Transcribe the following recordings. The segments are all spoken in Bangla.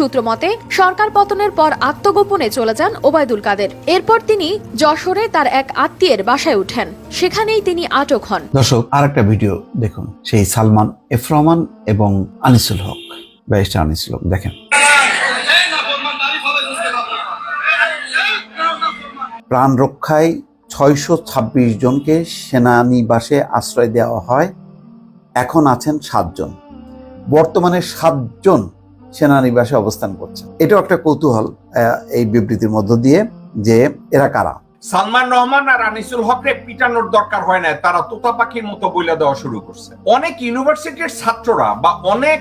সূত্র মতে, সরকার পতনের পর আত্মগোপনে চলে যান ওবায়দুল কাদের। এরপর তিনি যশোরে তার এক আত্মীয়ের বাসায় ওঠেন সেখানেই তিনি আটক হন। দর্শক আর একটা ভিডিও দেখুন। সেই সালমান এফ রহমান এবং আনিসুল হক। ব্যারিস্টার আনিসুল হক, দেখেন। প্রাণ রক্ষায় ছয়শো ছাব্বিশ জনকে সেনানিবাসে আশ্রয় দেওয়া হয়। এখন আছেন সাতজন। বর্তমানে সাতজন সেনানিবাসে অবস্থান করছেন এটাও একটা কৌতূহল এই বিবৃতির মধ্য দিয়ে যে এরা কারা। সালমান রহমান আর আনিসুল হকরে পিটানোর দরকার হয় না তারা তোতা পাখির মতো বইলা দেওয়া শুরু করছে। অনেক ইউনিভার্সিটির ছাত্ররা বা অনেক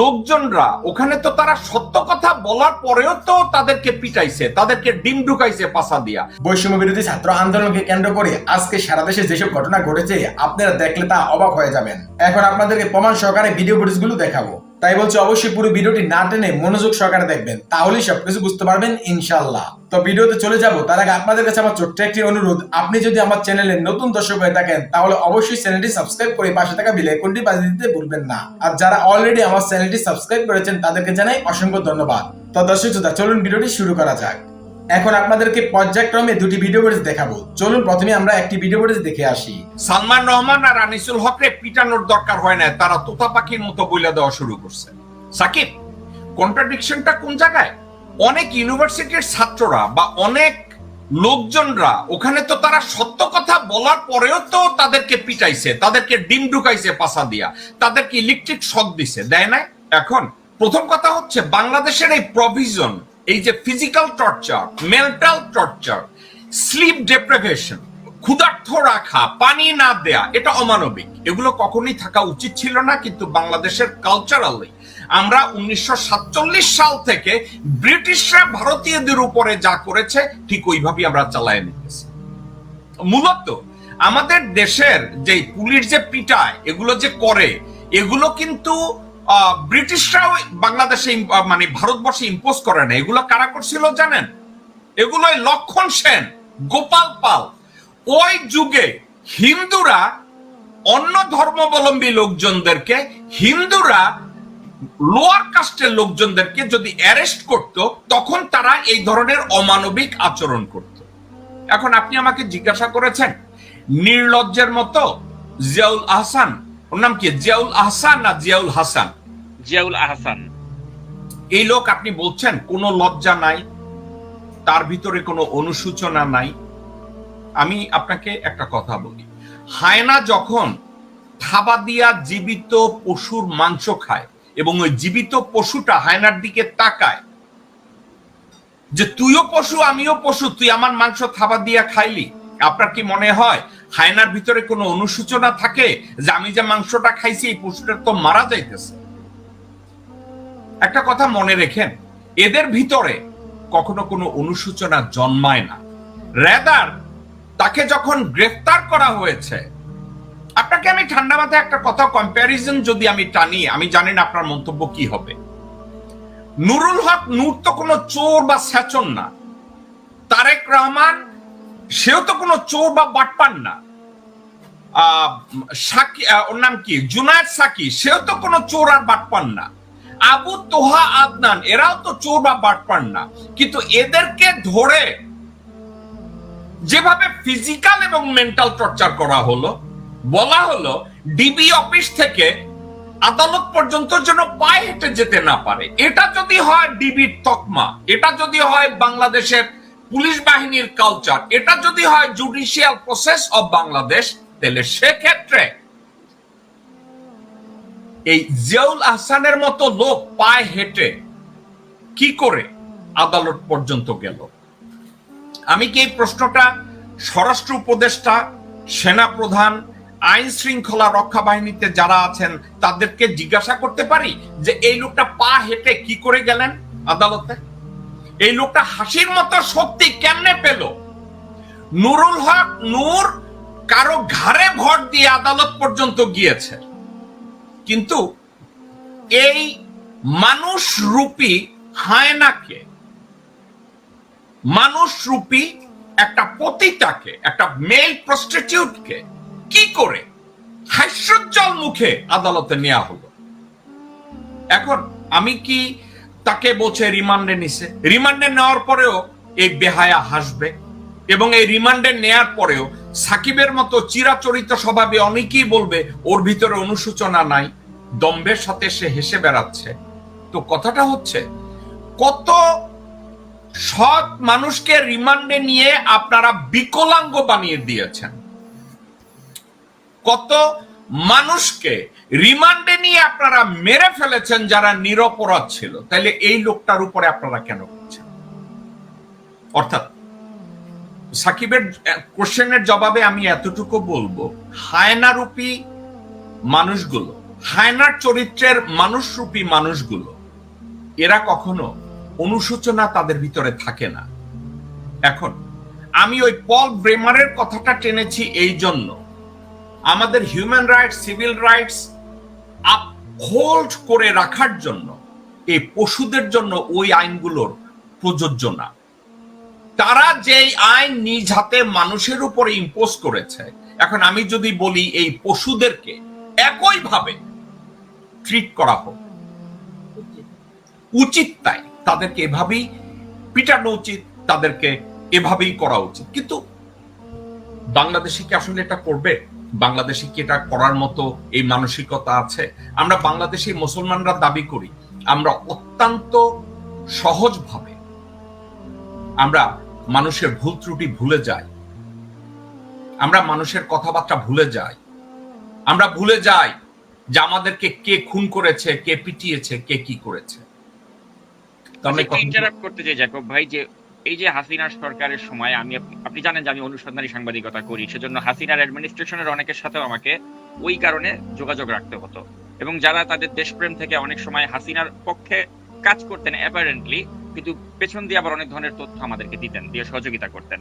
লোকজনরা ওখানে তো তারা সত্য কথা বলার পরেও তো তাদেরকে পিটাইছে তাদেরকে ডিম ঢুকাইছে পাশা দিয়া। বৈষম্য বিরোধী ছাত্র আন্দোলনকে কেন্দ্র করে আজকে সারা দেশে যেসব ঘটনা ঘটেছে আপনারা দেখলে তা অবাক হয়ে যাবেন। এখন আপনাদেরকে প্রমাণ সহকারে ভিডিও ফুটেজগুলো দেখাবো। তাই বলছি অবশ্যই পুরো ভিডিওটি না টেনে মনোযোগ সহকারে দেখবেন, তাহলেই সবকিছু বুঝতে পারবেন ইনশাল্লাহ তো ভিডিওতে চলে যাব, তার আগে আপনাদের কাছে আমার ছোট্ট একটি অনুরোধ, আপনি যদি আমার চ্যানেলে নতুন দর্শক হয়ে থাকেন, তাহলে অবশ্যই চ্যানেলটি সাবস্ক্রাইব করে পাশে থাকা বেল আইকনটি বাজিয়ে দিতে ভুলবেন না। আর যারা অলরেডি আমার চ্যানেলটি সাবস্ক্রাইব করেছেন, তাদেরকে জানাই অসংখ্য ধন্যবাদ। তো দর্শক চলুন ভিডিওটি শুরু করা যাক। এখন আপনাদেরকে পর্যায়ক্রমে দুটি ভিডিও ফুটেজ দেখাবো। চলুন প্রথমে আমরা একটি ভিডিও ফুটেজ দেখে আসি। সালমান রহমান আর আনিসুল হকরে পিটানোর দরকার হয় না তারা তোতা পাখির মতো বইলা দেওয়া শুরু করছে। সাকিব কন্ট্রাডিকশনটা কোন জায়গায়? অনেক ইউনিভার্সিটির ছাত্ররা বা অনেক লোকজনরা, ওখানে তো তারা সত্য কথা বলার পরেও তো তাদেরকে পিটাইছে, তাদেরকে ডিম ঢুকাইছে পাশা দিয়া, তাদেরকে ইলেকট্রিক শক দিছে, দেয় না এখন প্রথম কথা হচ্ছে, বাংলাদেশের এই প্রভিজন এই যে physical torture mental torture sleep deprivation ক্ষুধার্থ রাখা, পানি না দেয়া, এটা অমানবিক। এগুলো কখনোই থাকা উচিত ছিল না, কিন্তু বাংলাদেশের কালচারালি আমরা উনিশশো সাতচল্লিশ সাল থেকে ব্রিটিশরা ভারতীয়দের উপরে যা করেছে, ঠিক ওইভাবেই আমরা চালায় নিতেছি। মূলত আমাদের দেশের যে পুলিশ যে পিটায়, এগুলো যে করে, এগুলো কিন্তু ব্রিটিশরাও বাংলাদেশে মানে ভারতবর্ষে ইম্পোজ করে না এগুলো কারা করছিল জানেন? এগুলোই লক্ষণ সেন, গোপাল পাল। ওই যুগে হিন্দুরা অন্য ধর্মাবলম্বী লোকজনদেরকে, হিন্দুরা লোয়ার কাস্টের লোকজনদেরকে যদি অ্যারেস্ট করত, তখন তারা এই ধরনের অমানবিক আচরণ করত। এখন আপনি আমাকে জিজ্ঞাসা করেছেন, নির্লজ্জের মতো জিয়াউল আহসান, ওর নাম কি? জিয়াউল আহসান না জিয়াউল হাসান? জিয়াউল আহসান। এই লোক, আপনি বলছেন, কোনো লজ্জা নাই, তার ভিতরে কোনো অনুসূচনা নাই। আমি আপনাকে একটা কথা বলি। হায়না যখন থাবা দিয়া জীবিত পশুর মাংস খায় এবং ওই জীবিত পশুটা হায়নার দিকে তাকায় যে, তুইও পশু, আমিও পশু, তুই আমার মাংস থাবা দিয়া খাইলি? আপনার কি মনে হয়, হায়নার ভিতরে কোনো অনুসূচনা থাকে যে, আমি যে মাংসটা খাইছি, এই পশুটা তো মারা যাইতেছে? একটা কথা মনে রেখেন, এদের ভিতরে কখনো কোনো অনুসূচনা জন্মায় না। রেদার তাকে যখন গ্রেফতার করা হয়েছে, আপনাকে আমি ঠান্ডা মাথায় একটা কথা কম্প্যারিজন যদি আমি টানি, আমি জানি না আপনার মন্তব্য কি হবে। নুরুল হক নূর তো কোনো চোর বা স্যাচন না। তারেক রহমান, সেও তো কোনো চোর বা বাটপান না। সাকি ওর নাম কি? জুনায়দ সাকি, সেও তো কোনো চোর আর বাটপান না। আবু তোহা আদনান, এরাও তো চোর বা বাটপান না। কিন্তু এদেরকে ধরে যেভাবে ফিজিক্যাল এবং মেন্টাল টর্চার করা হলো, বলা হলো ডিবি অফিস থেকে আদালত পর্যন্ত যেন পায়ে হেঁটে যেতে না পারে। এটা যদি হয় ডিবির তকমা, এটা যদি হয় বাংলাদেশের পুলিশ বাহিনীর কালচার এটা যদি হয় জুডিশিয়াল প্রসেস অফ বাংলাদেশ তাহলে সেক্ষেত্রে এই জিয়াউল আহসানের মতো লোক পায়ে হেঁটে কি করে আদালত পর্যন্ত গেল? আমি কি এই প্রশ্নটা স্বরাষ্ট্র উপদেষ্টা, সেনা প্রধান, আইন শৃঙ্খলা রক্ষা বাহিনীতে যারা আছেন, তাদেরকে জিজ্ঞাসা করতে পারি যে এই লোকটা পা হেঁটে কি করে গেলেন আদালতে? এই লোকটা হাসির মতো সত্যি কেমনে পেল? নুরুল হক নূর কারও ঘাড়ে ভর দিয়ে আদালত পর্যন্ত গিয়েছে। কিন্তু এই মানুষ রূপী হায়নাকে মানুষ রূপী একটা পতিতাকে, একটা মেল প্রস্টিটিউটকে কি করে? হাস্যোজ্জ্বল মুখে আদালতে নেওয়া হলো। এখন আমি কি তাকে বলছে রিমান্ডে নিছে? রিমান্ডে নেওয়ার পরেও এই বেহায়া হাসবে এবং এই রিমান্ডে নেয়ার পরেও সাকিবের মতো চিরাচরিত স্বভাবে অনেকেই বলবে, ওর ভিতরে অনুশোচনা নাই। দম্বের সাথে সে হেসে বেড়াচ্ছে। তো কথাটা হচ্ছে, কত সৎ মানুষকে রিমান্ডে নিয়ে আপনারা বিকলাঙ্গ বানিয়ে দিয়েছেন। কত মানুষকে রিমান্ডে নিয়ে আপনারা মেরে ফেলেছেন যারা নিরপরাধ ছিল। তাইলে এই লোকটার উপরে আপনারা কেন করছেন? অর্থাৎ সাকিবের কোশ্চেনের জবাবে আমি এতটুকু বলব, হায়নারূপী মানুষগুলো হায়নার চরিত্রের মানুষরূপী মানুষগুলো, এরা কখনো অনুশোচনা তাদের ভিতরে থাকে না। এখন, আমি ওই পল ব্রেমারের কথাটা টেনেছি এই জন্য। আমাদের human rights, civil rights uphold করে রাখার জন্য, এই পশুদের জন্য ওই আইনগুলোর প্রযোজ্য না। তারা যেই আইন নিজ হাতে মানুষের উপরে ইম্পোজ করেছে। এখন আমি যদি বলি এই পশুদেরকে একইভাবে ট্রিট করা হোক। উচিত তাই তাদেরকে এভাবেই পিটানো উচিত, তাদেরকে এভাবেই করা উচিত। কিন্তু বাংলাদেশে কি আসলে এটা করবে? বাংলাদেশে কি এটা করার মতো এই মানসিকতা আছে? আমরা বাংলাদেশি মুসলমানরা দাবি করি, আমরা অত্যন্ত সহজভাবে আমরা মানুষের ভুল ত্রুটি ভুলে যাই, আমরা মানুষের কথাবার্তা ভুলে যাই, আমরা ভুলে যাই। যে আমাদেরকে কে খুন করেছে কে পিটিয়েছে কে কি করেছে। ইন্টারাপ্ট করতে চাই ভাই যে এই যে হাসিনার সরকারের সময় আমি আপনি জানেন যে আমি অনুসন্ধানী সাংবাদিকতা করি সেজন্য হাসিনার অ্যাডমিনিস্ট্রেশনের অনেকের সাথেও আমাকে ওই কারণে যোগাযোগ রাখতে হতো। এবং যারা তাদের দেশপ্রেম থেকে অনেক সময় হাসিনার পক্ষে কাজ করতেন অ্যাপারেন্টলি কিন্তু পেছন দিয়ে আবার অনেক ধরনের তথ্য আমাদেরকে দিতেন দিয়ে সহযোগিতা করতেন।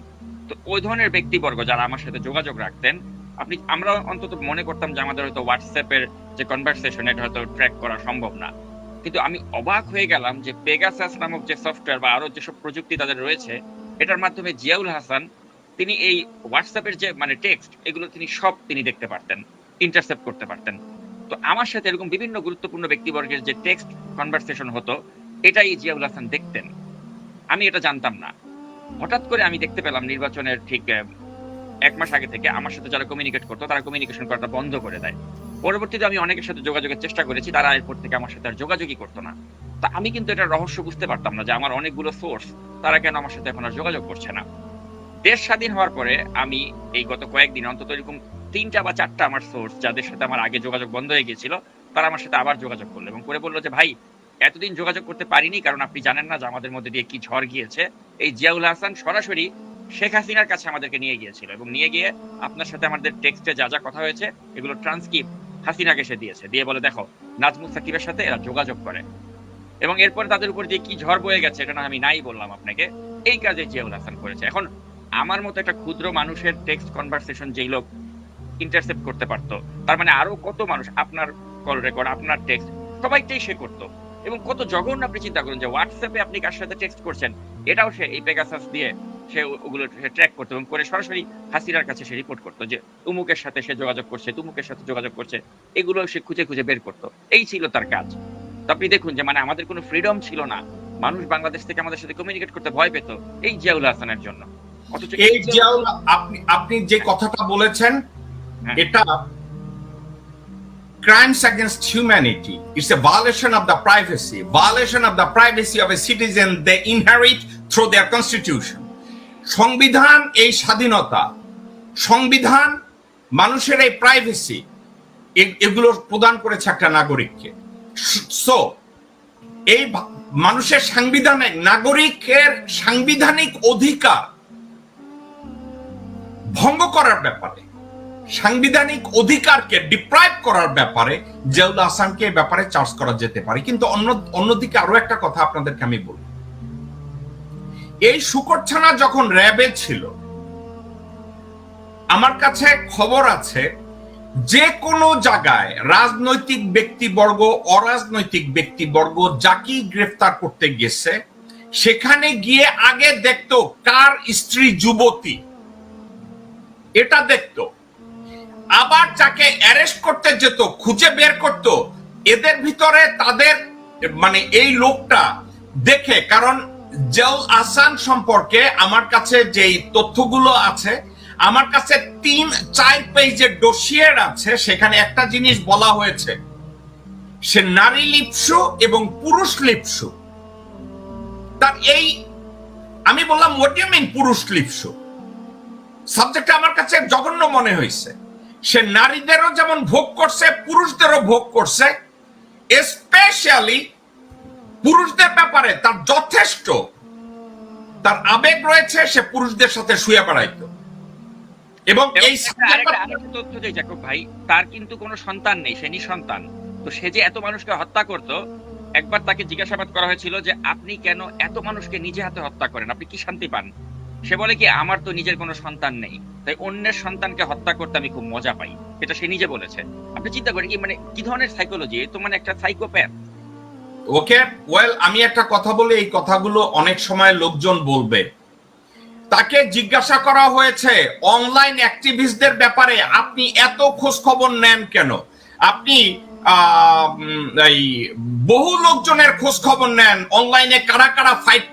তো ওই ধরনের ব্যক্তিবর্গ যারা আমার সাথে যোগাযোগ রাখতেন আপনি, আমরা অন্তত মনে করতাম যে আমাদের হয়তো হোয়াটসঅ্যাপের যে কনভারসেশন এটা হয়তো ট্র্যাক করা সম্ভব না। কিন্তু আমি অবাক হয়ে গেলাম যে পেগাসাস নামক যে সফটওয়্যার বা আরও যেসব প্রযুক্তি তাদের রয়েছে, এটার মাধ্যমে জিয়াউল হাসান, তিনি এই হোয়াটসঅ্যাপের যে মানে টেক্সট এগুলো তিনি সব তিনি দেখতে পারতেন ইন্টারসেপ্ট করতে পারতেন। তো আমার সাথে এরকম বিভিন্ন গুরুত্বপূর্ণ ব্যক্তিবর্গের যে টেক্সট কনভারসেশন হতো, এটাই জিয়াউল হাসান দেখতেন। আমি এটা জানতাম না। হঠাৎ করে আমি দেখতে পেলাম নির্বাচনের ঠিক এক মাস আগে থেকে আমার সাথে যারা কমিউনিকেট করতো, তারা কমিউনিকেশন করাটা বন্ধ করে দেয়। পরবর্তীতে আমি অনেকের সাথে যোগাযোগের চেষ্টা করেছি, তারা এরপর থেকে আমার সাথে আর যোগাযোগই করতো না। তা আমি কিন্তু এটা রহস্য বুঝতে পারতাম না যে আমার অনেকগুলো সোর্স তারা কেন আমার সাথে এখন আর যোগাযোগ করছে না। দেশ স্বাধীন হওয়ার পরে আমি এই গত কয়েকদিন, অন্তত এরকম তিনটা বা চারটা আমার সোর্স যাদের সাথে আমার আগে যোগাযোগ বন্ধ হয়ে গিয়েছিল, তারা আমার সাথে আবার যোগাযোগ করল এবং করে বলল যে, ভাই, এতদিন যোগাযোগ করতে পারিনি, কারণ আপনি জানেন না যে আমাদের মধ্যে দিয়ে কি ঝড় গিয়েছে। এই জিয়াউল হাসান সরাসরি শেখ হাসিনার কাছে আমাদেরকে নিয়ে গিয়েছিল এবং নিয়ে গিয়ে আপনার সাথে আমাদের টেক্সটে যা যা কথা হয়েছে, এগুলো ট্রান্সক্রিপ্ট হাসিনাকে সে দিয়েছে। দিয়ে বলে, দেখো, নাজমুল সাকিবের সাথে এরা যোগাযোগ করে এবং এরপরে তাদের উপর যে কি ঝড় বয়ে গেছে, এটা না আমি নাই বললাম আপনাকে, এই কাজে জিয়াউল হাসান করেছে। এখন আমার মতো একটা ক্ষুদ্র মানুষের টেক্সট কনভারসেশন যেই লোক ইন্টারসেপ্ট করতে পারতো, তার মানে আরও কত মানুষ আপনার কল রেকর্ড আপনার টেক্সট সবাইটাই সে করতো। এবং কত জঘন্য আপনি চিন্তা করুন যে হোয়াটসঅ্যাপে আপনি কার সাথে টেক্সট করছেন, এটাও সে এই পেগাসাস দিয়ে সে ওগুলো ট্র্যাক করতো এবং করে সরাসরি হাসিনার কাছে সে রিপোর্ট করতো যে উমুকের সাথে সে যোগাযোগ করছে তুমুকের সাথে যোগাযোগ করছে। এগুলো সে খুঁজে খুঁজে বের করতো। এই ছিল তার কাজ। তো আপনি দেখুন যে মানে আমাদের কোনো ফ্রিডম ছিল না। মানুষ বাংলাদেশ থেকে আমাদের সাথে কমিউনিকেট করতে ভয় পেত এই জিয়াউল হাসানের জন্য। অথচ এই জিয়াউল আপনি আপনি যে কথাটা বলেছেন হ্যাঁ। এটা crimes against humanity. It's a violation of the privacy. Violation of the privacy of a citizen they inherit through their constitution. সংবিধান এই স্বাধীনতা। সংবিধান মানুষের এই প্রাইভেসি এগুলো প্রদান করেছে একটা নাগরিককে। সো এই মানুষের সাংবিধানিক নাগরিকের সাংবিধানিক অধিকার ভঙ্গ করার ব্যাপারে, সাংবিধানিক অধিকারকে ডিপ্রাইভ করার ব্যাপারে জিয়াউল হাসানকে ব্যাপারে চার্জ করা যেতে পারে। কিন্তু অন্য, অন্যদিকে আরও একটা কথা আপনাদেরকে আমি বলি এই শুকরছানা যখন র্যাবে ছিল, আমার কাছে খবর আছে, যে কোনো জায়গায় রাজনৈতিক ব্যক্তিবর্গ, অরাজনৈতিক ব্যক্তিবর্গ যাকেই গ্রেফতার করতে গেছে, সেখানে গিয়ে আগে দেখতো কার স্ত্রী যুবতী। এটা দেখতো। আবার যাকে অ্যারেস্ট করতে যেত, খুঁজে বের করত। এদের ভিতরে তাদের মানে এই লোকটা দেখে, কারণ জেল আসান সম্পর্কে আমার কাছে যেই তথ্যগুলো আছে, আমার কাছে তিন, চার পেজের ডোসিয়ার আছে, সেখানে একটা জিনিস বলা হয়েছে। সে নারী লিপসু এবং পুরুষ লিপসু। তার এই, আমি বললাম হোয়াট পুরুষ লিপসু? সাবজেক্ট আমার কাছে জঘন্য মনে হয়েছে সে নারীদেরও যেমন ভোগ করছে, পুরুষদেরও ভোগ করছে স্পেশালি পুরুষদের ব্যাপারে তার যথেষ্ট। তার আবেগ রয়েছে সে পুরুষদের সাথে শুয়ে বেড়াইতো। এবং এই তথ্য দেই জাকব ভাই। তার কিন্তু কোনো সন্তান নেই সে নিঃসন্তান। তো সে যে এত মানুষকে হত্যা করত একবার তাকে জিজ্ঞাসাবাদ করা হয়েছিল যে আপনি কেন এত মানুষকে নিজে হাতে হত্যা করেন? আপনি কি শান্তি পান? সে বলে কি আমার তো নিজের কোনো সন্তান নেই। তাই অন্যের সন্তানকে হত্যা করতে আমি খুব মজা পাই। এটা সে নিজে বলেছে। আপনি চিন্তা করেন কি মানে কি ধরনের সাইকোলজি তো মানে একটা সাইকোপ্যাথ ওকে ওয়েল আমি একটা কথা বলি, এই কথাগুলো অনেক সময় লোকজন বলবে। তাকে জিজ্ঞাসা করা হয়েছে অনলাইন অ্যাক্টিভিস্টদের ব্যাপারে আপনি এত খোঁজ খবর নেন কেন? আপনি এই বহু লোকজনের খোঁজ খবর নেন। অনলাইনে কারা কারা ফাইট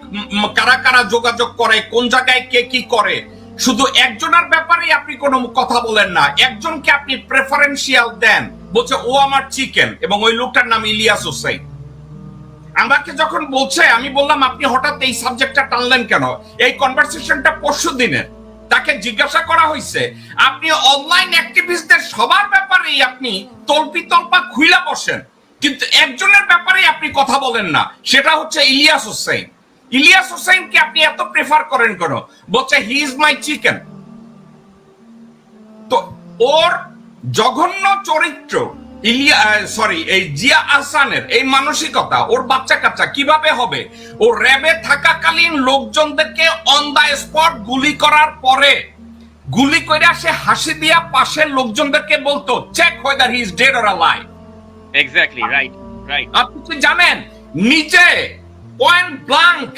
কারা কারা যোগাযোগ করে? কোন জায়গায় কে কি করে? শুধু একজনের ব্যাপারেই আপনি কোনো কথা বলেন না। একজনকে আপনি প্রেফারেন্সিয়াল দেন। বলছে, ও আমার চিকেন এবং ওই লোকটার নাম ইলিয়াস হোসেন আমাকে যখন বলছে, আমি বললাম, আপনি হঠাৎ এই সাবজেক্টটা টানলেন কেন? এই কনভারসেশনটা পরশু দিনের তাকে জিজ্ঞাসা করা হয়েছে আপনি অনলাইন অ্যাক্টিভিস্টদের সবার ব্যাপারেই আপনি তল্পি তল্পা খুইলা বসেন। কিন্তু একজনের ব্যাপারেই আপনি কথা বলেন না। সেটা হচ্ছে ইলিয়াস হোসেন। ইলিয়াস হোসেন হোসেনকে আপনি এত প্রেফার করেন কেন? বলছে হি ইজ মাই চিকেন তো ওর জঘন্য চরিত্র ইলিয়া সরি এই জিয়া আহসানের এই মানসিকতা ওর বাচ্চা কাচ্চা কীভাবে হবে? ও র্যাবে থাকাকালীন লোকজনদেরকে অন দা স্পট গুলি করার পরে গুলি করে সে হাসি দিয়া পাশের লোকজনদেরকে বলতো check whether he is dead or alive exactly right right আপনি কি জানেন নিজে পয়েন্ট ব্লাঙ্ক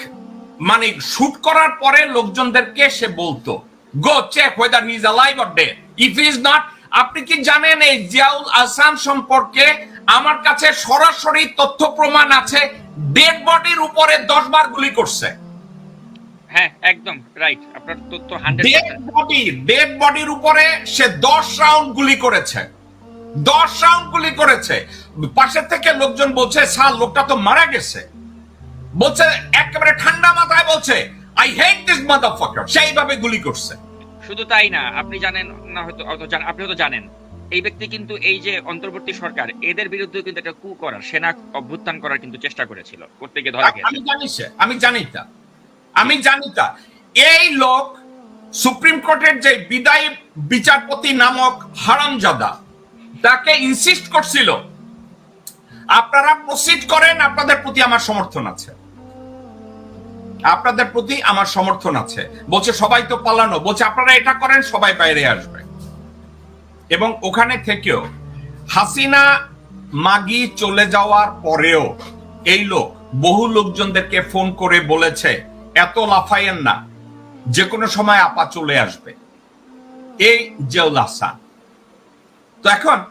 মানে শুট করার পরে লোকজনদেরকে সে বলতো go check whether he is alive or dead if is not আপনি কি জানেন এই জিয়াউল আসান সম্পর্কে? আমার কাছে সরাসরি তথ্য প্রমাণ আছে ডেড বডির উপরে দশ বার গুলি করছে। হ্যাঁ একদম রাইট আপনার তথ্য ডেড বডি ডেড বডির উপরে সে দশ রাউন্ড গুলি করেছে। দশ রাউন্ড গুলি করেছে। পাশে থেকে লোকজন বলছে স্যার লোকটা তো মারা গেছে। বলছে একেবারে ঠান্ডা মাথায় বলছে আই হেট দিস মাদারফাকার সেইভাবে গুলি করছে। শুধু তাই না, আপনি জানেন না হয়তো আপনি হয়তো জানেন। এই ব্যক্তি কিন্তু এই যে অন্তর্বর্তী সরকার, এদের বিরুদ্ধে কিন্তু একটা কু করার, সেনা অভ্যুত্থান করার কিন্তু চেষ্টা করেছিল করতে গিয়ে ধরা আমি জানি আমি জানি তা, আমি জানি তা। এই লোক সুপ্রিম কোর্টের যে বিদায়ী বিচারপতি নামক হারামজাদা, তাকে ইনসিস্ট করছিল, আপনারা প্রসিড করেন, আপনাদের প্রতি আমার সমর্থন আছে। আপনাদের প্রতি আমার সমর্থন আছে। বলছে, সবাই তো পালানো। বলছে, আপনারা এটা করেন, সবাই বাইরে আসবে। এবং ওখানে থেকেও হাসিনা মাগি চলে যাওয়ার পরেও এই লোক বহু লোকজনদেরকে ফোন করে বলেছে, এত লাফাইয়েন না। যে কোনো সময় আপা চলে আসবে। এই জেউল আহসান। তো এখন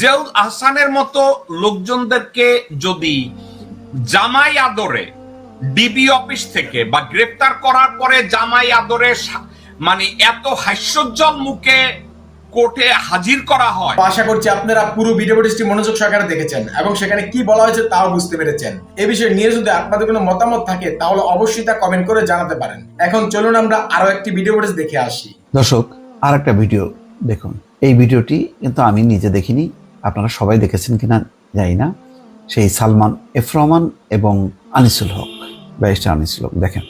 জেউল আহসানের মতো লোকজনদেরকে যদি জামাই আদরে ডিবি অফিস থেকে বা গ্রেফতার করার পরে জামাই আদরে মানে এত হাস্যোজ্জ্বল মুখে কোর্টে হাজির করা হয়। আশা করছি আপনারা পুরো ভিডিও ফুটেজটি মনোযোগ সহকারে দেখেছেন এবং সেখানে কি বলা হয়েছে তাও বুঝতে পেরেছেন। এ বিষয়ে নিয়ে যদি আপনাদের কোনো মতামত থাকে তাহলে অবশ্যই তা কমেন্ট করে জানাতে পারেন। এখন চলুন আমরা আরও একটি ভিডিও ফুটেজ দেখে আসি। দর্শক আর একটা ভিডিও দেখুন। এই ভিডিওটি কিন্তু আমি নিজে দেখিনি। আপনারা সবাই দেখেছেন কিনা জানি না। সেই সালমান এফ রহমান এবং আনিসুল হক। ব্যারিস্টার আনিসুল দেখেন।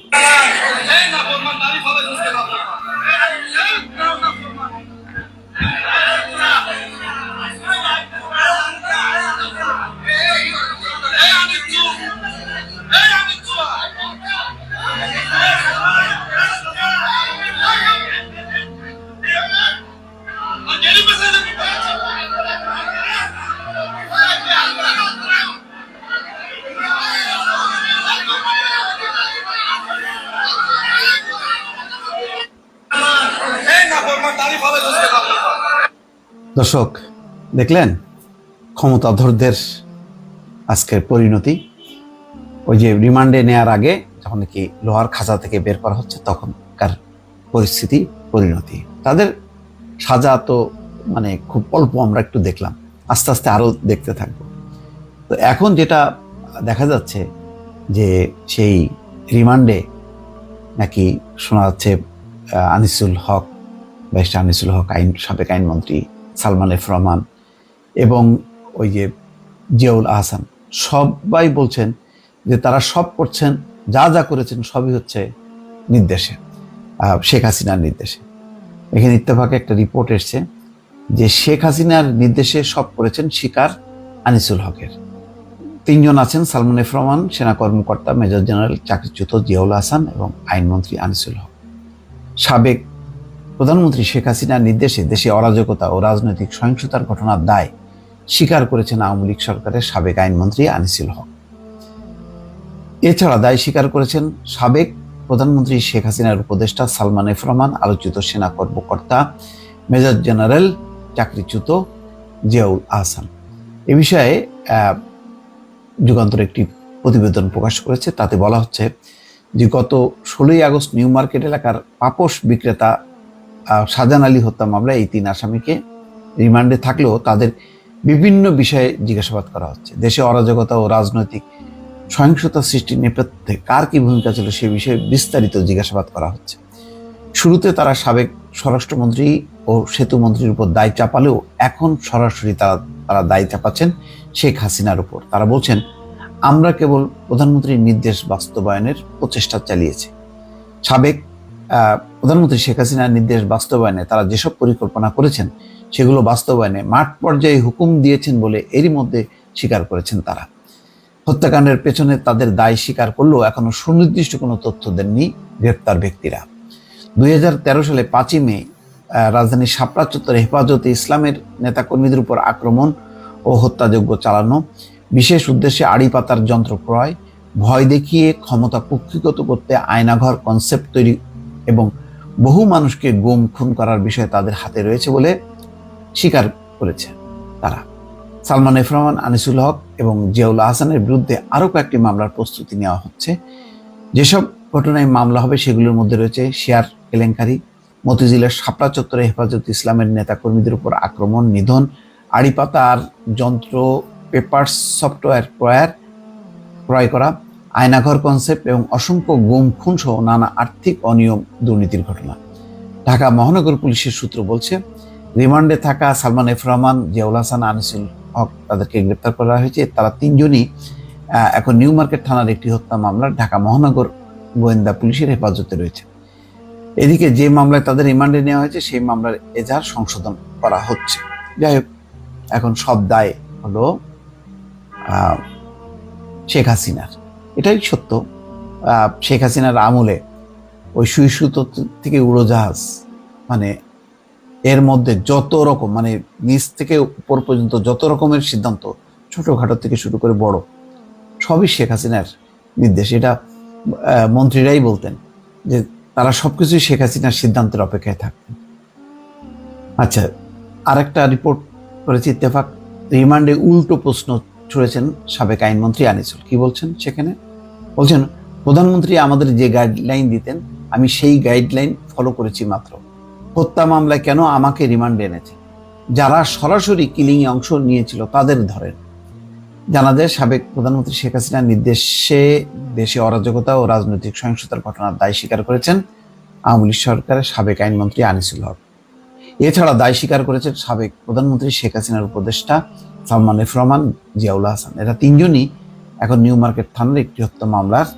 দর্শক, দেখলেন ক্ষমতাধরদের আজকের পরিণতি? ওই যে রিমান্ডে নেয়ার আগে যখন কি লোহার খাঁচা থেকে বের করা হচ্ছে, তখনকার পরিস্থিতি, পরিণতি। তাদের সাজা তো মানে খুব অল্প আমরা একটু দেখলাম। আস্তে আস্তে আরও দেখতে থাকব। তো এখন যেটা দেখা যাচ্ছে যে সেই রিমান্ডে নাকি শোনা যাচ্ছে আনিসুল হক, ব্যারিস্টার আনিসুল হক, আইন, সাবেক আইনমন্ত্রী সালমান এফ রহমান এবং ওই যে জিয়াউল আহসান, সবাই বলছেন যে তারা সব করছেন, যা যা করেছেন সবই হচ্ছে নির্দেশে শেখ হাসিনার নির্দেশে। এখানে ইত্তেফাকে একটা রিপোর্ট এসছে যে শেখ হাসিনার নির্দেশে সব করেছেন শিকার আনিসুল হকের। তিনজন আছেন, সালমান এফ রহমান, সেনা কর্মকর্তা, মেজর জেনারেল চাকরিচ্যুত জিয়াউল হাসান এবং আইনমন্ত্রী আনিসুল হক। সাবেক প্রধানমন্ত্রী শেখ হাসিনার নির্দেশে দেশে অরাজকতা ও রাজনৈতিক সহিংসতার ঘটনার দায় স্বীকার করেছেন আওয়ামী লীগ সরকারের সাবেক আইনমন্ত্রী আনিসুল হক। এছাড়া দায় স্বীকার করেছেন সাবেক প্রধানমন্ত্রী শেখ হাসিনার উপদেষ্টা সালমান এফ রহমান, আলোচিত সেনা কর্মকর্তা মেজর জেনারেল চাকরিচ্যুত জিয়াউল আহসান। এ বিষয়ে যুগান্তর একটি প্রতিবেদন প্রকাশ করেছে। তাতে বলা হচ্ছে যে গত ষোলোই আগস্ট নিউ মার্কেট এলাকার পাপোশ বিক্রেতা শাহজাহান আলী হত্যা মামলায় এই তিন আসামিকে রিমান্ডে থাকলেও তাদের বিভিন্ন বিষয়ে জিজ্ঞাসাবাদ করা হচ্ছে। দেশে অরাজকতা ও রাজনৈতিক সহিংসতা সৃষ্টির নেপথ্যে কার কি ভূমিকা ছিল সে বিষয়ে বিস্তারিত জিজ্ঞাসাবাদ করা হচ্ছে। শুরুতে তারা সাবেক স্বরাষ্ট্রমন্ত্রী ও সেতু মন্ত্রীর উপর দায় চাপালেও এখন সরাসরি তারা তারা দায় চাপাচ্ছেন শেখ হাসিনার উপর। তারা বলছেন, আমরা কেবল প্রধানমন্ত্রীর নির্দেশ বাস্তবায়নের প্রচেষ্টা চালিয়েছি। সাবেক প্রধানমন্ত্রী শেখ হাসিনার নির্দেশ বাস্তবায়নে তারা যেসব পরিকল্পনা করেছেন, সেগুলো বাস্তবায়নে মাঠ পর্যায়ে হুকুম দিয়েছেন বলে এরই মধ্যে স্বীকার করেছেন তারা। হত্যাকাণ্ডের পেছনে তাদের দায় স্বীকার করলেও এখনও সুনির্দিষ্ট কোনো তথ্য দেননি গ্রেপ্তার ব্যক্তিরা। দু হাজার তেরো সালে পাঁচই মে রাজধানীর শাপলা চত্বরে হেফাজতে ইসলামের নেতাকর্মীদের উপর আক্রমণ ও হত্যাযজ্ঞ চালানো, বিশেষ উদ্দেশ্যে আড়ি পাতার যন্ত্র ক্রয়, ভয় দেখিয়ে ক্ষমতা কুক্ষিগত করতে আয়নাঘর কনসেপ্ট তৈরি এবং বহু মানুষকে গুম, খুন করার বিষয়ে তাদের হাতে রয়েছে বলে স্বীকার করেছে তারা। সালমান এফ রহমান, আনিসুল হক এবং জিয়াউল আহসানের বিরুদ্ধে আরও কয়েকটি মামলার প্রস্তুতি নেওয়া হচ্ছে। যেসব ঘটনায় মামলা হবে সেগুলোর মধ্যে রয়েছে শেয়ার কেলেঙ্কারি, মতিঝিলের শাপলা চত্বরে হেফাজত ইসলামের নেতাকর্মীদের উপর আক্রমণ, নিধন আড়িপাতা আর যন্ত্র পেপারস সফটওয়্যার ক্রয়ার, ক্রয় করা আয়নাঘর কনসেপ্ট এবং অসংখ্য গুম, খুন সহ নানা আর্থিক অনিয়ম দুর্নীতির ঘটনা। ঢাকা মহানগর পুলিশের সূত্র বলছে, রিমান্ডে থাকা সালমান এফ রহমান, জিয়াউল হাসান, আনিসুল হক তাদেরকে গ্রেপ্তার করা হয়েছে। তারা তিনজনই এখন নিউ মার্কেট থানার একটি হত্যা মামলার ঢাকা মহানগর গোয়েন্দা পুলিশের হেফাজতে রয়েছে। এদিকে যে মামলায় তাদের রিমান্ডে নেওয়া হয়েছে, সেই মামলার এজাহার সংশোধন করা হচ্ছে। যাই হোক, এখন সব দায় হলো শেখ হাসিনার। এটাই সত্য। শেখ হাসিনার আমলে ওই সুই সুতো থেকে উড়োজাহাজ মানে এর মধ্যে যত রকম মানে নিচ থেকে উপর পর্যন্ত যত রকমের সিদ্ধান্ত, ছোটখাটো থেকে শুরু করে বড়, সবই শেখ হাসিনার নির্দেশ। এটা মন্ত্রীরাই বলতেন যে তারা সব কিছুই শেখ হাসিনার সিদ্ধান্তের অপেক্ষায় থাকতেন। আচ্ছা আরেকটা রিপোর্ট করেছে ইত্তেফাক। রিমান্ডে উল্টো প্রশ্ন ছুড়েছেন সাবেক আইনমন্ত্রী আনিসুল। কি বলছেন সেখানে? বলছেন, প্রধানমন্ত্রী আমাদের যে গাইডলাইন দিতেন, আমি সেই গাইডলাইন ফলো করেছি মাত্র। হত্যা মামলায় কেন আমাকে রিমান্ডে এনেছে? যারা সরাসরি কিলিংয়ে অংশ নিয়েছিল তাদের ধরেন। জানা যায়, সাবেক প্রধানমন্ত্রী শেখ হাসিনার নির্দেশে দেশে অরাজকতা ও রাজনৈতিক সহিংসতার ঘটনার দায় স্বীকার করেছেন আওয়ামী লীগ সরকারের সাবেক আইনমন্ত্রী আনিসুল হক। এছাড়া দায় স্বীকার করেছেন সাবেক প্রধানমন্ত্রী শেখ হাসিনার উপদেষ্টা সালমান রহমান, জিয়াউল হাসান। এরা তিনজনই এখন নিউ মার্কেট থানার একটি হত্যা মামলার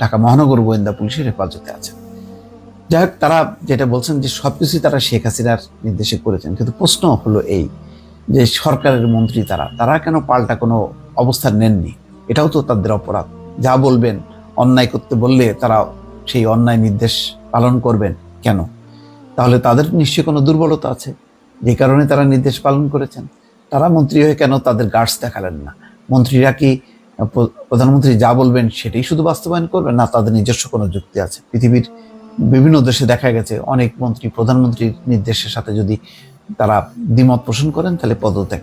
ঢাকা মহানগর গোয়েন্দা পুলিশের হেফাজতে আছে। যাই হোক, তারা যেটা বলছেন যে সবকিছুই তারা শেখ হাসিনার নির্দেশে করেছেন, কিন্তু প্রশ্ন হলো এই যে সরকারের মন্ত্রী তারা তারা কেন পাল্টা কোনো অবস্থান নেননি? এটাও তো তাদের অপরাধ। যা বলবেন, অন্যায় করতে বললে তারা সেই অন্যায় নির্দেশ পালন করবেন কেন? তাহলে তাদের নিশ্চয়ই কোনো দুর্বলতা আছে। যে কারণে তারা নির্দেশ পালন করেছেন। তারা মন্ত্রী হয়ে কেন তাদের গার্ডস দেখালেন না? মন্ত্রীরা কি প্রধানমন্ত্রী যা বলবেন সেটাই শুধু বাস্তবায়ন করবেন? না, তাদের নিজস্ব কোনো যুক্তি আছে? পৃথিবীর বিভিন্ন দেশে দেখা গেছে, অনেক মন্ত্রী, প্রধানমন্ত্রীর নির্দেশের সাথে যদি তারা দ্বিমত পোষণ করেন, তাহলে পদত্যাগ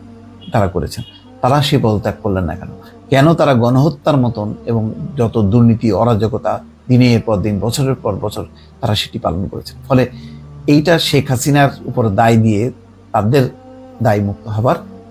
তারা করেছেন। তারা সেই পদত্যাগ করলেন না কেন? কেন তারা গণহত্যার মতন এবং যত দুর্নীতি, অরাজকতা দিনের পর দিন, বছরের পর বছর তারা সেটি পালন করেছেন? ফলে এইটা শেখ হাসিনার উপর দায় দিয়ে তাদের দায় মুক্ত হবার